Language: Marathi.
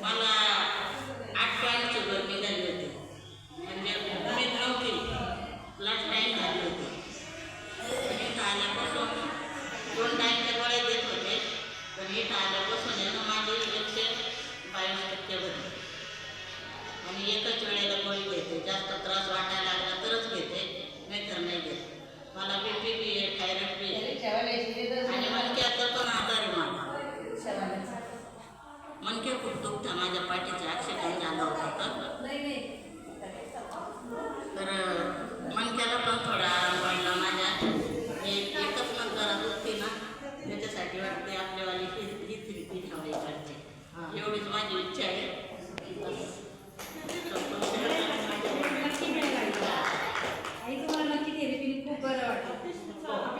मला आठ पॉईंट गर्मी झाली होती. म्हणजे उमेद नव्हती. लास्ट टाईम झाली होती. आणि इथं आल्यापासून दोन टाईमच्या गोळ्या देत होते. पण इथं आल्यापासून आहे ना माझी एकशे बावीस टक्के होते. आणि एकच वेळेला गोळी घेते. जास्त त्रास वाटायला लागला तरच घेते. नाहीतर नाही घेत. मला बी पी बी आहे थायरॉइड बी आहे एवढीच माझी इच्छा आहे. नक्की मिळायला आई तुम्हाला नक्की खूप बरं वाटलं. हो.